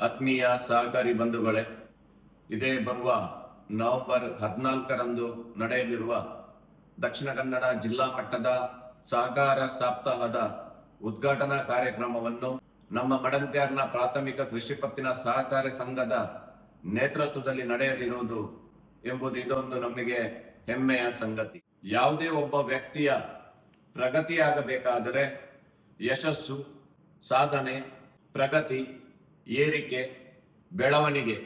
ಆತ್ಮೀಯ ಸಹಕಾರಿ ಬಂಧುಗಳೇ, ಇದೇ ಬರುವ ನವೆಂಬರ್ ಹದಿನಾಲ್ಕರಂದು ನಡೆಯಲಿರುವ ದಕ್ಷಿಣ ಕನ್ನಡ ಜಿಲ್ಲಾ ಮಟ್ಟದ ಸಹಕಾರ ಸಪ್ತಾಹದ ಉದ್ಘಾಟನಾ ಕಾರ್ಯಕ್ರಮವನ್ನು ನಮ್ಮ ಮಡಂತ್ಯಾರ್ನ ಪ್ರಾಥಮಿಕ ಕೃಷಿ ಪತ್ತಿನ ಸಹಕಾರಿ ಸಂಘದ ನೇತೃತ್ವದಲ್ಲಿ ನಡೆಯಲಿರುವುದು ಎಂಬುದು ಇದೊಂದು ನಮಗೆ ಹೆಮ್ಮೆಯ ಸಂಗತಿ. ಯಾವುದೇ ಒಬ್ಬ ವ್ಯಕ್ತಿಯ ಪ್ರಗತಿಯಾಗಬೇಕಾದರೆ ಯಶಸ್ಸು, ಸಾಧನೆ, ಪ್ರಗತಿ ಏರಿಕೆ, ಬೆಳವಣಿಗೆ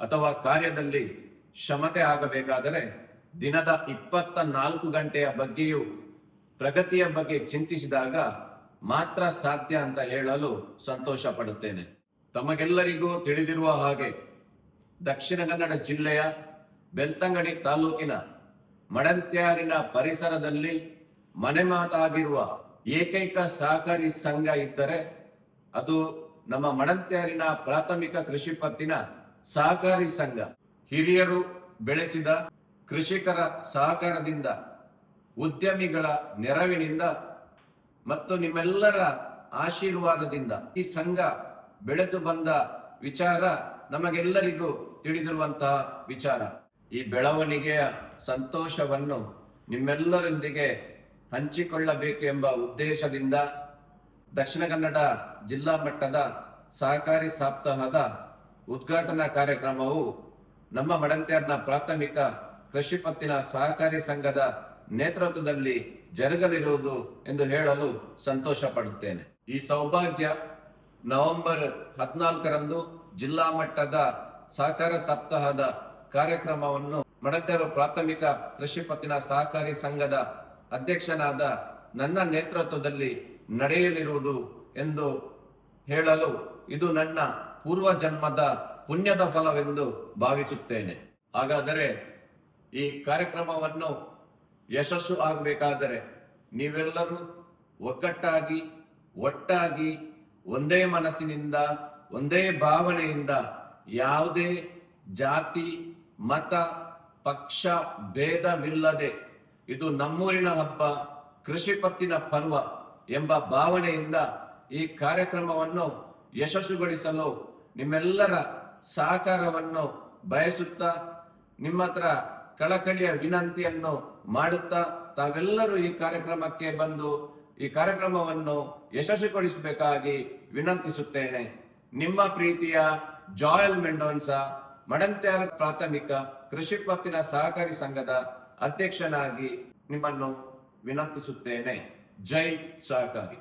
ಅಥವಾ ಕಾರ್ಯದಲ್ಲಿ ಕ್ಷಮತೆ ಆಗಬೇಕಾದರೆ ದಿನದ ಇಪ್ಪತ್ತ ನಾಲ್ಕು ಗಂಟೆಯ ಬಗ್ಗೆಯೂ ಪ್ರಗತಿಯ ಬಗ್ಗೆ ಚಿಂತಿಸಿದಾಗ ಮಾತ್ರ ಸಾಧ್ಯ ಅಂತ ಹೇಳಲು ಸಂತೋಷ ಪಡುತ್ತೇನೆ. ತಮಗೆಲ್ಲರಿಗೂ ತಿಳಿದಿರುವ ಹಾಗೆ ದಕ್ಷಿಣ ಕನ್ನಡ ಜಿಲ್ಲೆಯ ಬೆಳ್ತಂಗಡಿ ತಾಲೂಕಿನ ಮಡಂತ್ಯಾರಿನ ಪರಿಸರದಲ್ಲಿ ಮನೆ ಮಾತಾಗಿರುವ ಏಕೈಕ ಸಹಕಾರಿ ಸಂಘ ಇದ್ದರೆ ಅದು ನಮ್ಮ ಮಡಂತ್ಯಾರಿನ ಪ್ರಾಥಮಿಕ ಕೃಷಿ ಪತ್ತಿನ ಸಹಕಾರಿ ಸಂಘ. ಹಿರಿಯರು ಬೆಳೆಸಿದ ಕೃಷಿಕರ ಸಹಕಾರದಿಂದ, ಉದ್ಯಮಿಗಳ ನೆರವಿನಿಂದ ಮತ್ತು ನಿಮ್ಮೆಲ್ಲರ ಆಶೀರ್ವಾದದಿಂದ ಈ ಸಂಘ ಬೆಳೆದು ಬಂದ ವಿಚಾರ ನಮಗೆಲ್ಲರಿಗೂ ತಿಳಿದಿರುವಂತಹ ವಿಚಾರ. ಈ ಬೆಳವಣಿಗೆಯ ಸಂತೋಷವನ್ನು ನಿಮ್ಮೆಲ್ಲರೊಂದಿಗೆ ಹಂಚಿಕೊಳ್ಳಬೇಕು ಎಂಬ ಉದ್ದೇಶದಿಂದ ದಕ್ಷಿಣ ಕನ್ನಡ ಜಿಲ್ಲಾ ಮಟ್ಟದ ಸಹಕಾರಿ ಸಪ್ತಾಹದ ಉದ್ಘಾಟನಾ ಕಾರ್ಯಕ್ರಮವು ನಮ್ಮ ಮಡಂತ್ಯಾರ್ನ ಪ್ರಾಥಮಿಕ ಕೃಷಿ ಪತ್ತಿನ ಸಹಕಾರಿ ಸಂಘದ ನೇತೃತ್ವದಲ್ಲಿ ಜರುಗಲಿರುವುದು ಎಂದು ಹೇಳಲು ಸಂತೋಷ ಪಡುತ್ತೇನೆ. ಈ ಸೌಭಾಗ್ಯ ನವೆಂಬರ್ ಹದಿನಾಲ್ಕರಂದು ಜಿಲ್ಲಾ ಮಟ್ಟದ ಸಹಕಾರ ಸಪ್ತಾಹದ ಕಾರ್ಯಕ್ರಮವನ್ನು ಮಡಂತ್ಯರು ಪ್ರಾಥಮಿಕ ಕೃಷಿ ಪತ್ತಿನ ಸಹಕಾರಿ ಸಂಘದ ಅಧ್ಯಕ್ಷನಾದ ನನ್ನ ನೇತೃತ್ವದಲ್ಲಿ ನಡೆಯಲಿರುವುದು ಎಂದು ಹೇಳಲು ಇದು ನನ್ನ ಪೂರ್ವ ಜನ್ಮದ ಪುಣ್ಯದ ಫಲವೆಂದು ಭಾವಿಸುತ್ತೇನೆ. ಹಾಗಾದರೆ ಈ ಕಾರ್ಯಕ್ರಮವನ್ನು ಯಶಸ್ಸು ಆಗಬೇಕಾದರೆ ನೀವೆಲ್ಲರೂ ಒಗ್ಗಟ್ಟಾಗಿ, ಒಟ್ಟಾಗಿ, ಒಂದೇ ಮನಸ್ಸಿನಿಂದ, ಒಂದೇ ಭಾವನೆಯಿಂದ ಯಾವುದೇ ಜಾತಿ, ಮತ, ಪಕ್ಷ, ಭೇದವಿಲ್ಲದೆ ಇದು ನಮ್ಮೂರಿನ ಹಬ್ಬ, ಕೃಷಿ ಪತ್ತಿನ ಪರ್ವ. ಎಂಬ ಭಾವನೆಯಿಂದ ಈ ಕಾರ್ಯಕ್ರಮವನ್ನು ಯಶಸ್ಸುಗೊಳಿಸಲು ನಿಮ್ಮೆಲ್ಲರ ಸಹಕಾರವನ್ನು ಬಯಸುತ್ತಾ ನಿಮ್ಮ ಹತ್ರ ಕಳಕಳಿಯ ವಿನಂತಿಯನ್ನು ಮಾಡುತ್ತಾ, ತಾವೆಲ್ಲರೂ ಈ ಕಾರ್ಯಕ್ರಮಕ್ಕೆ ಬಂದು ಈ ಕಾರ್ಯಕ್ರಮವನ್ನು ಯಶಸ್ವಿಗೊಳಿಸಬೇಕಾಗಿ ವಿನಂತಿಸುತ್ತೇನೆ. ನಿಮ್ಮ ಪ್ರೀತಿಯ ಜಾಯಲ್ ಮೆಂಡೋನ್ಸ, ಮಡಂತ್ಯಾರ ಪ್ರಾಥಮಿಕ ಕೃಷಿ ಪತ್ತಿನ ಸಹಕಾರಿ ಸಂಘದ ಅಧ್ಯಕ್ಷನಾಗಿ ನಿಮ್ಮನ್ನು ವಿನಂತಿಸುತ್ತೇನೆ. ಜೈ ಸಹಕಾರಿ